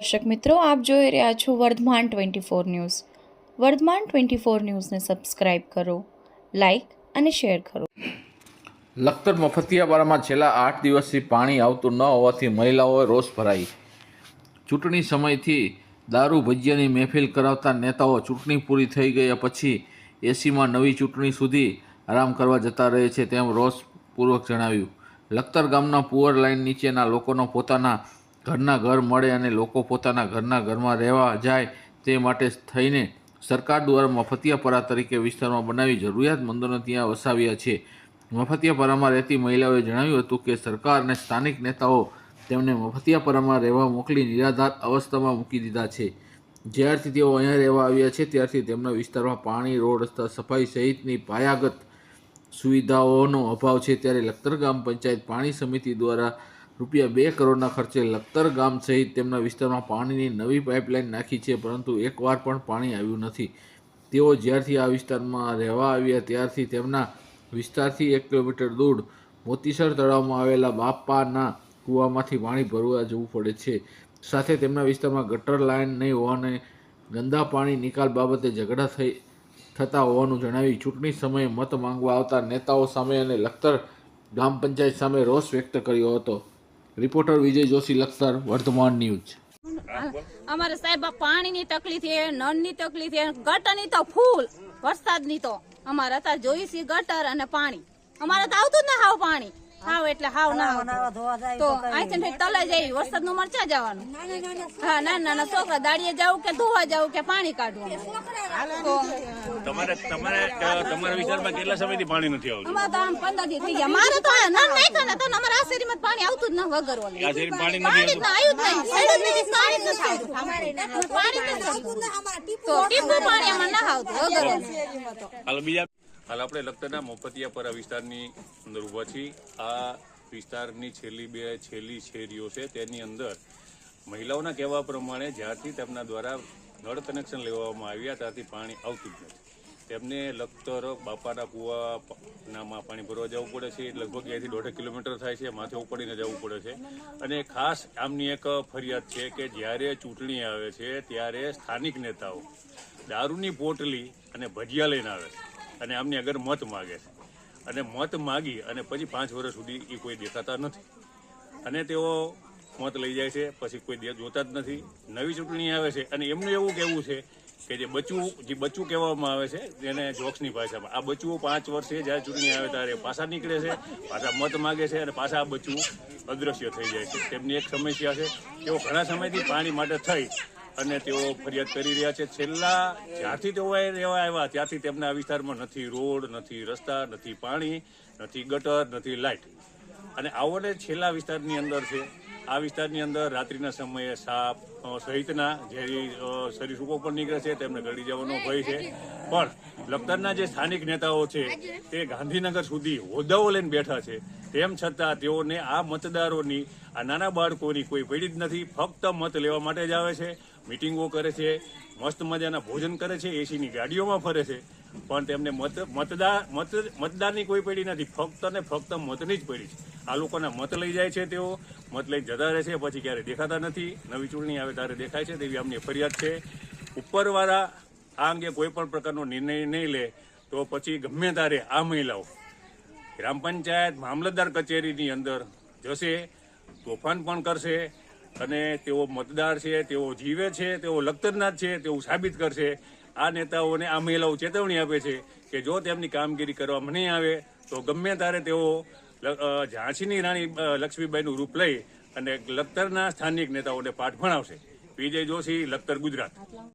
દર્શક મિત્રો, આપ જોઈ રહ્યા છો Vardhman twenty four news. Vardhman twenty four ન્યૂઝને સબસ્ક્રાઇબ કરો, લાઇક અને શેર કરો. લખતર મફતિયાવાડામાં છેલ્લા આઠ દિવસથી પાણી આવતું ન હોવાથી મહિલાઓએ રોષ ભરાઈ. ચૂંટણી સમયથી દારૂ ભજીયાની મહેફિલ કરાવતા નેતાઓ ચૂંટણી પૂરી થઈ ગયા પછી એસીમાં નવી ચૂંટણી સુધી આરામ કરવા જતા રહે છે તેમ રોષપૂર્વક જણાવ્યું. લખતર ગામના પુઅર લાઇન નીચેના લોકોનો પોતાના ઘરના ઘર મળે અને લોકો પોતાના ઘરના ઘરમાં રહેવા જાય તે માટે થઈને સરકાર દ્વારા મફતિયાપરા તરીકે વિસ્તારમાં બનાવી જરૂરિયાતમંદોને ત્યાં વસાવ્યા છે. મફતિયાપરામાં રહેતી મહિલાઓએ જણાવ્યું હતું કે સરકાર અને સ્થાનિક નેતાઓ તેમને મફતિયાપરામાં રહેવા મોકલી નિરાધાર અવસ્થામાં મૂકી દીધા છે. જ્યારથી તેઓ અહીંયા રહેવા આવ્યા છે, ત્યારથી તેમના વિસ્તારમાં પાણી, રોડ રસ્તા, સફાઈ સહિતની પાયાગત સુવિધાઓનો અભાવ છે. ત્યારે લખતર ગામ પંચાયત પાણી સમિતિ દ્વારા રૂપિયા બે કરોડના ખર્ચે લખતર ગામ સહિત તેમના વિસ્તારમાં પાણીની નવી પાઇપલાઇન નાખી છે, પરંતુ એકવાર પણ પાણી આવ્યું નથી. તેઓ જ્યારથી આ વિસ્તારમાં રહેવા આવ્યા ત્યારથી તેમના વિસ્તારથી એક કિલોમીટર દૂર મોતીસર તળાવમાં આવેલા બાપાના કૂવામાંથી પાણી ભરવા જવું પડે છે. સાથે તેમના વિસ્તારમાં ગટર લાઇન નહીં હોવાને ગંદા પાણી નિકાલ બાબતે ઝઘડા થઈ, થતા હોવાનું જણાવી ચૂંટણી સમયે મત માંગવા આવતા નેતાઓ સામે અને લખતર ગ્રામ પંચાયત સામે રોષ વ્યક્ત કર્યો હતો. રિપોર્ટર વિજય જોશી, લખતર વર્તમાન ન્યૂઝ. અમારે સાહેબ પાણીની તકલીફ છે, નળની તકલીફ છે, ગટરની તો ફૂલ, વરસાદની તો. અમારે અત્યારે જોઈ છે ગટર અને પાણી. અમારે તો આવતું જ ના હાવ પાણી. હાવ એટલે હાવ ના. તો અહીંથી તલે જઈ વરસાદનું મરચા જવાનું હા નાના નાના છોકરા દાડીએ જવું કે ધોવા જવું કે પાણી કાઢવું તો તમારે તમારે તમારા વિસ્તારમાં કેટલા સમયથી પાણી નથી આવતું? અમારે તો આમ પંદર દી થઈ ગયા. મારે તો આ નળ ને તો અમારે આ શેરીમાં પાણી આવતું જ ન વગર ઓલી. આ શેરીમાં પાણી નથી પાણી જ ના આવ્યું નહીં. પાણી નથી પાણી નથી તો ટીપું પાણી આમાં ના આવતું વગર હાલ બીજા હાલ આપણે લખતરના આ વિસ્તારની અંદર ઊભા છીએ. આ વિસ્તારની છેલ્લી બે છેલ્લી શેરીઓ છે. તેની અંદર મહિલાઓના કહેવા પ્રમાણે જ્યારથી તેમના દ્વારા નળ કનેક્શન લેવામાં આવ્યા, ત્યારથી પાણી આવતું જ નથી. તેમને લખતર, બાપાના કૂવાનામાં પાણી ભરવા જવું પડે છે. લગભગ અહીંયાથી દોઢેક કિલોમીટર થાય છે. માથે ઉપડીને જવું પડે છે. અને ખાસ આમની એક ફરિયાદ છે કે જ્યારે ચૂંટણી આવે છે, ત્યારે સ્થાનિક નેતાઓ દારૂની પોટલી અને ભજીયા લઈને આવે છે. અને આમની આગળ મત માગે. છે અને મત માગી અને પછી પાંચ વર્ષ સુધી એ કોઈ દેખાતા નથી. અને તેઓ મત લઈ જાય છે, પછી કોઈ જોતા જ નથી. નવી ચૂંટણી આવે છે અને એમનું એવું કહેવું છે કે જે બચ્ચું જે બચ્ચું કહેવામાં આવે છે, જેને જોક્સની ભાષામાં, આ બચ્ચું પાંચ વર્ષે જ્યારે ચૂંટણી આવે ત્યારે પાછા નીકળે છે, પાછા મત માગે છે અને પાછા આ બચ્ચું અદ્રશ્ય થઈ જાય છે. તેમની એક સમસ્યા છે, તેઓ ઘણા સમયથી પાણી માટે થઈ અને તેઓ ફરિયાદ કરી રહ્યા છે. છેલ્લા જ્યારથી તેઓ રહેવા આવ્યા, ત્યારથી તેમના વિસ્તારમાં નથી રોડ, નથી રસ્તા, નથી પાણી, નથી ગટર, નથી લાઇટ. અને આવોને છેલ્લા વિસ્તારની અંદર છે. આ વિસ્તારની અંદર રાત્રિના સમયે સાપ સહિતના ઝેરી સરીસૃપો પણ નીકળે છે, તેમને ગળી જવાનો ભય છે. પણ લખતરના જે સ્થાનિક નેતાઓ છે, તે ગાંધીનગર સુધી હોદ્દાઓ લઈને બેઠા છે. તેમ છતાં તેઓને આ મતદારોની, આ નાના બાળકોની કોઈ પીડિત નથી, ફક્ત મત લેવા માટે જ આવે છે. મિટિંગો કરે છે, મસ્ત મજાના ભોજન કરે છે, એસીની ગાડીઓમાં ફરે છે. પણ તેમને મત મતદાર મત, મતદારની કોઈ પેઢી નથી, ફક્ત ને ફક્ત મતની જ પડી છે. આ લોકોના મત લઈ જાય છે તેઓ. મત લઈ જતા રહે છે, પછી ક્યારે દેખાતા નથી. નવી ચૂંટણી આવે ત્યારે દેખાય છે, તેવી આમની ફરિયાદ છે. ઉપરવાળા આ અંગે કોઈ પણ પ્રકારનો નિર્ણય નહીં લે, તો પછી ગમે ત્યારે આ મહિલાઓ ગ્રામ પંચાયત, મામલતદાર કચેરીની અંદર જશે, તોફાન પણ કરશે, અને તેઓ મતદાર છે, તેઓ જીવે છે, તેઓ લખતરના છે તેવું સાબિત કરશે. આ નેતાઓને, આ મહિલાઓ ચેતવણી આપે છે કે જો તેમની કામગીરી કરવામાં નહીં આવે, તો ગમે ત્યારે તેઓ ઝાંસીની રાણી લક્ષ્મીબાઈનું રૂપ લઈ અને લખતરના સ્થાનિક નેતાઓને પાઠ ભણાવશે. વિજય જોશી, લખતર ગુજરાત.